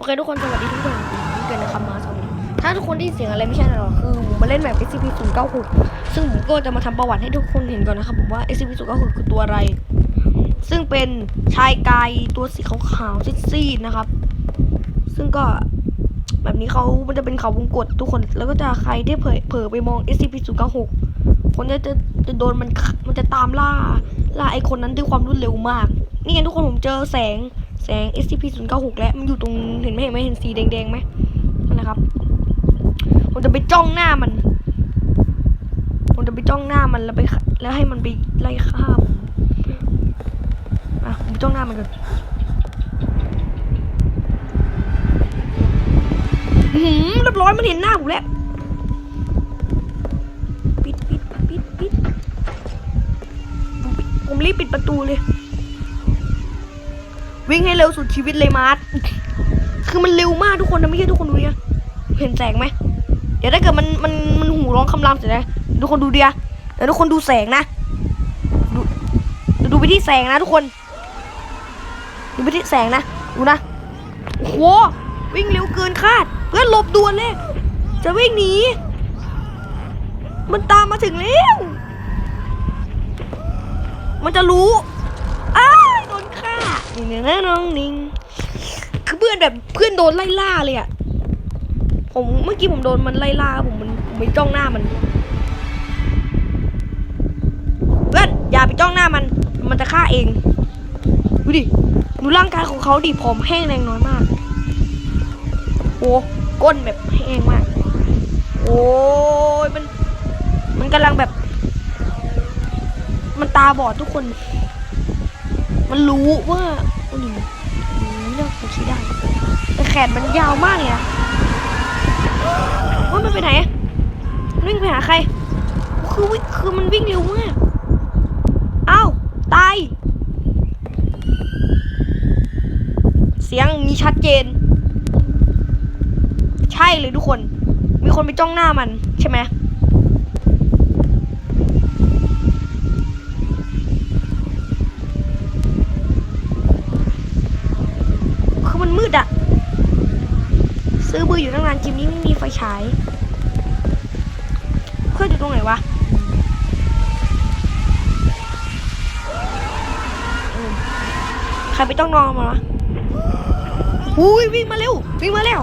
โอเคทุกคนสวัสดีทุกคนผมเกิดนะครับมาสวัสดีถ้าทุกคนได้ยินเสียงอะไรไม่ใช่หรอกคือผมมาเล่นแบบ SCP 0 9 6ซึ่งผมก็จะมาทำประวัติให้ทุกคนเห็นก่อนนะครับผมว่า SCP 0 9 6คือตัวอะไร ซึ่งเป็นชายกายตัวสีขาวๆซีดๆนะครับ ซึ่งก็แบบนี้เขามันจะเป็นเขาวงกตทุกคนแล้วก็จะใครที่เผลอเผอไปมอง SCP 0 9 6คนจะจะจะโดนมันมันจะตามล่าล่าไอคนนั้นด้วยความรวดเร็วมาก นี่ไงทุกคนผมเจอแสง แสง SCP 0 9 6แล้วมันอยู่ตรงเห็นไหมเห็นไหมเห็นสีแดงๆไหมนั่นนะครับ ผมจะไปจ้องหน้ามัน ผมจะไปจ้องหน้ามันแล้วไปแล้วให้มันไปไล่ฆ่าผมอะผมจ้องหน้ามันก่อนหืมเรียบร้อยมันเห็นหน้าผมแล้วปิดปิดปิดปิดผมรีบปิดประตูเลย วิ่งให้เร็วสุดชีวิตเลยมาร์ทคือมันเร็วมากทุกคนนะไม่ใช่ทุกคนดูเนี่ยเห็นแสงไหมเดี๋ยวถ้าเกิดมันมันมันหูร้องคำรามเสร็จแล้วทุกคนดูเดียเดี๋ยวทุกคนดูแสงนะดูดูไปที่แสงนะทุกคนดูไปที่แสงนะดูนะโอ้โหวิ่งเร็วเกินคาดเพื่อนหลบด่วนเลย จะวิ่งหนีมันตามมาถึงแล้ว มันจะรู้ ฆ่นี่นะน้องนิงคือเพื่อนแบบเพื่อนโดนไล่ล่าเลยอะผมเมื่อกี้ผมโดนมันไล่ล่าผมมันผมไปจ้องหน้ามัน เพื่อนอย่าไปจ้องหน้ามัน มันจะฆ่าเองดูดิดูร่างกายของเขาดิผอมแห้งแรงน้อยมากโอ้ก้นแบบแห้งมาก โอ้ยมัน มันกำลังแบบ มันตาบอดทุกคน มันรู้ว่าโอ้ยโอ้ยเรื่องผมคิดได้แต่แขนมันยาวมากเลยอะว่ามันไปไหนมันวิ่งไปหาใคร คือวิ่งคือมันวิ่งเร็วมากอ้าวตาย เสียงมีชัดเจน ใช่เลยทุกคน มีคนไปจ้องหน้ามันใช่ไหม คือมันมืดอะ ซื้อมืออยู่ตั้งนานจิมนี้ไม่มีไฟฉายเครื่องอยู่ตรงไหนวะใครไปต้องนอนมาวะอุ้ยวิ่งมาเร็ววิ่งมาแล้ว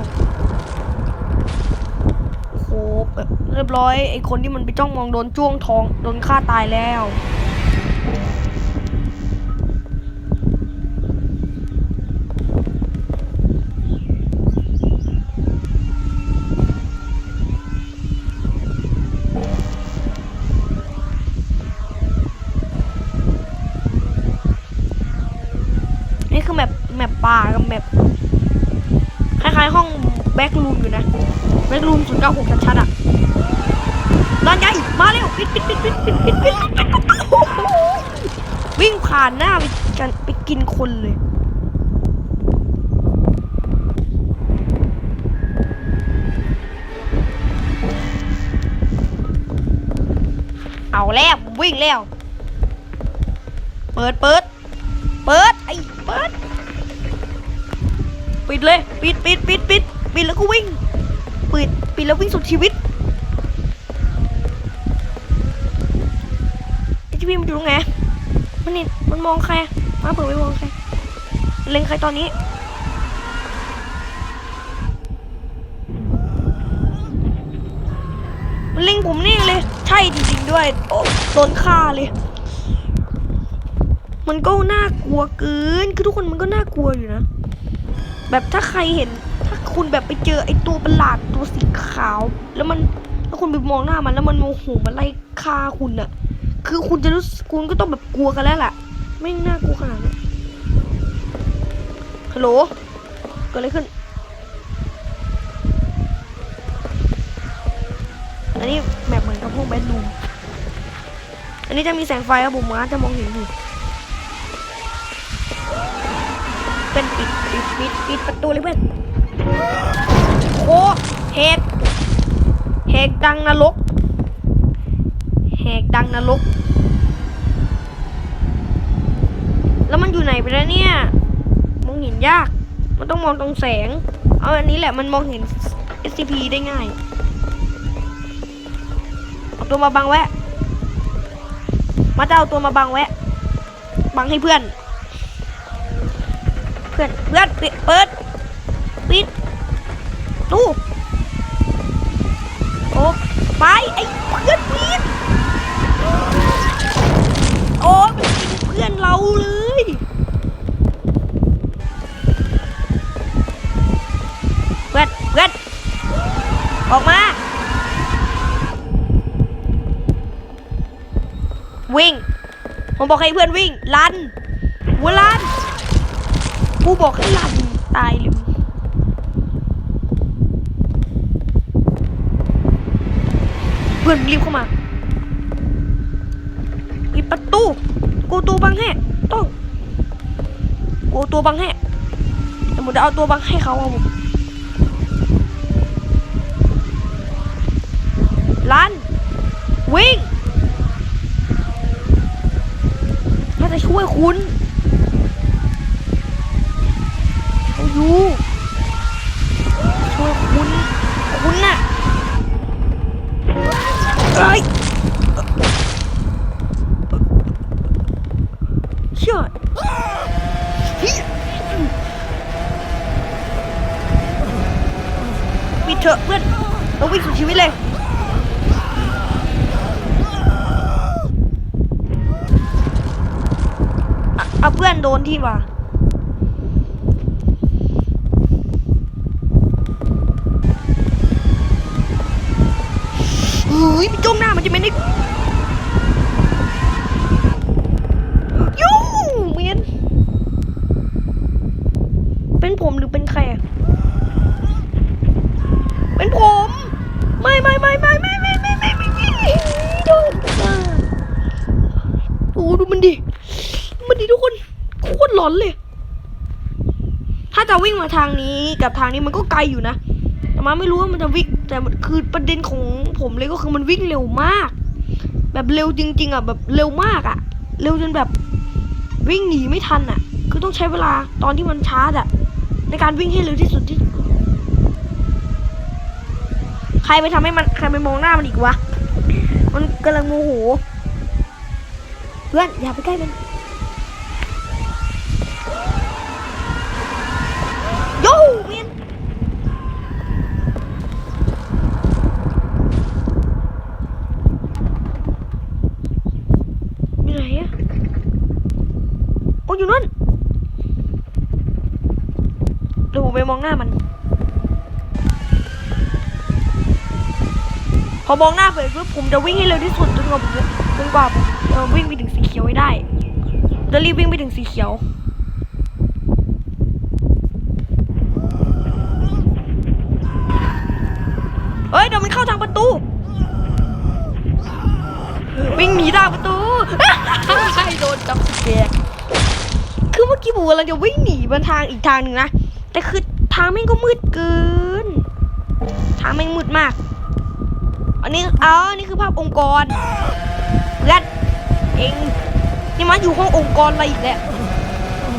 โอ้โหเรียบร้อยไอคนที่มันไปจ้องมองโดนจ้วงทองโดนฆ่าตายแล้ว แมปป่ากับแมปคล้ายๆห้องแบ็กรูมอยู่นะแบ็กรูมศูนย์เก้าหกชัดๆอะนอนใหญ่มาเร็วปิดปิดปิดปิดปิดปิดปิดวิ่งผ่านหน้าไปกันไปกินคนเลยเอาแล้ววิ่งแล้ว เปิดเปิด เปิดไอ้เปิด ปิดเลยปิดปิดปิดปิดปิดแล้วก็วิ่งปิดปิดแล้ววิ่งสุดชีวิตไอ้จีพีมันอยู่ตรงไหนมันนี่มันมองใครมาเปิดไปมองใครเล็งใครตอนนี้มันเล็งผมนี่เลย ใช่จริงๆด้วยโอ้โดนฆ่าเลย มันก็น่ากลัวเกินคือทุกคนมันก็น่ากลัวอยู่นะ แบบถ้าใครเห็น ถ้าคุณแบบไปเจอไอ้ตัวประหลาดตัวสีขาว แล้วมันแล้วคุณไปมองหน้ามันแล้วมันโมโหมันไล่ฆ่าคุณอะคือคุณจะรู้คุณก็ต้องแบบกลัวกันแล้วแหละไม่น่ากลัวขนาดนั้นฮัลโหลเกิดอะไรขึ้น อันนี้แบบเหมือนกับพวกแบดรูมอันนี้จะมีแสงไฟครับผมว่าจะมองเห็นอยู่ ป็นปิดปิดปิดปิดประตูเลยเพื่อนโอ้แหกแหกดังนรกแหกดังนรกแล้วมันอยู่ไหนไปแล้วเนี่ยมองเห็นยาก มันต้องมองตรงแสง เอาอันนี้แหละมันมองเห็น SCP ได้ง่ายเอาตัวมาบังแวะ มาจะเอาตัวมาบังแวะ บังให้เพื่อน พื่อนเพื่อนเปิดปิดตู้โอ้ไปไอ้เพื่อนปิดโอ้มันยิงเพื่อนเราเลยเพื่อนเพื่อนออกมาวิ่ง ผมบอกให้เพื่อนวิ่ง ลันวัวลัน กูบอกให้ลันตายเลยเพื่อนรีบเข้ามาปิดประตู กูตัวบังให้ต้อง กูตัวบังให้แต่ผมจะเอาตัวบังให้เขาเอาผมลันวิ่งน่าจะช่วยคุณเขาอยู่ช่วยคุณ คุณน่ะเอ้ยเชื่อปิดเถ อะเอนเราวิ่งสุดชีวิตเลย เอาเพื่อนโดนที่ว่ะเฮ้ยมันจมหน้ามันจะไม่ได้ ดีทุกคนโคตรหลอนเลย ถ้าจะวิ่งมาทางนี้กับทางนี้มันก็ไกลอยู่นะ แต่มาไม่รู้ว่ามันจะวิ่งแต่คือประเด็นของผมเลยก็คือมันวิ่งเร็วมาก แบบเร็วจริง ๆอะแบบเร็วมากอะ เร็วจนแบบวิ่งหนีไม่ทันอะ คือต้องใช้เวลาตอนที่มันชาอะ ในการวิ่งให้เร็วที่สุดที่ใครไปทำให้มันใครไปมองหน้ามันอีกวะ มันกำลังโมโห เพื่อนอย่าไปใกล้มัน โย่เมียนอยู่ไหนอะโอ้อยู่นั่นเดี๋ยวผมไปม องหน้ามัน พอมองหน้าไปปุ๊บผมจะวิ่งให้เร็วที่สุดจนกว่าผมจะจนกว่าผมวิ่งไปถึงสีเขียวให้ได้จะรีบวิ่งไปถึงสีเขียวเฮ้ยเดี๋ยวมันเข้าทางประตู วิ่งหนีทางประตูใช่โดนจับสแกคือเมื่อกี้ผมกำลังจะวิ่งหนีบนทางอีกทางหนึ่งนะ แต่คือ ทางแม่งก็มืดเกิน ทางแม่งมืดมาก อันนี้อ๋ออันนี้คือภาพองค์กรเพื่อนเองนี่มาอยู่ห้ององค์กรอะไรอีกแล้ว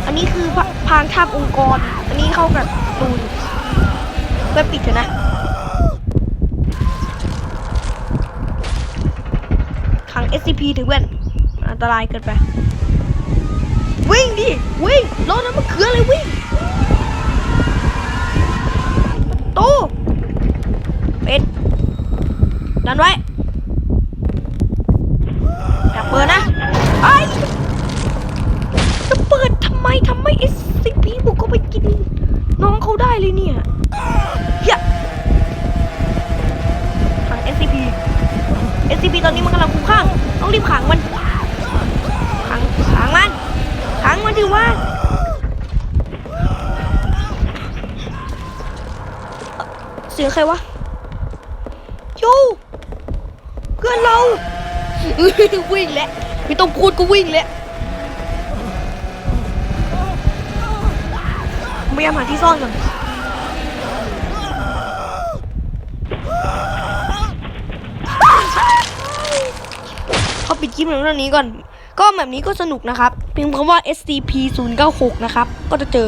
อันนี้คือพพางทับองค์กร อันนี้เข้ากับตูนเพื่อปิดเถอะนะขัง SCP ถึงเพื่อนอันตรายเกินไป วิ่งดิ วิ่งรถน้ำมะเขือเลยวิ่งประ ตูปิดดันไว้อย่าเปิดนะไอ้จะเปิดทำไมทำไม SCP บุกเข้าไปกิน น้องเขาได้เลยเนี่ยเฮียขัง SCP SCP ตอนนี้มันกำลังคุ้มข้าง ต้องรีบขังมัน ขังขังมัน ขังมันดิว่า เสียงใครวะโยเพื่อนเราวิ่งแล้วไม่ต้องพูดก็วิ่งแล้วพยายามหาที่ซ่อนก่อนเขาปิดคลิปเรื่องนี้ก่อน ก็แบบนี้ก็สนุกนะครับพิมพ์คำว่า SCP 0 9 6นะครับ ก็จะเจอ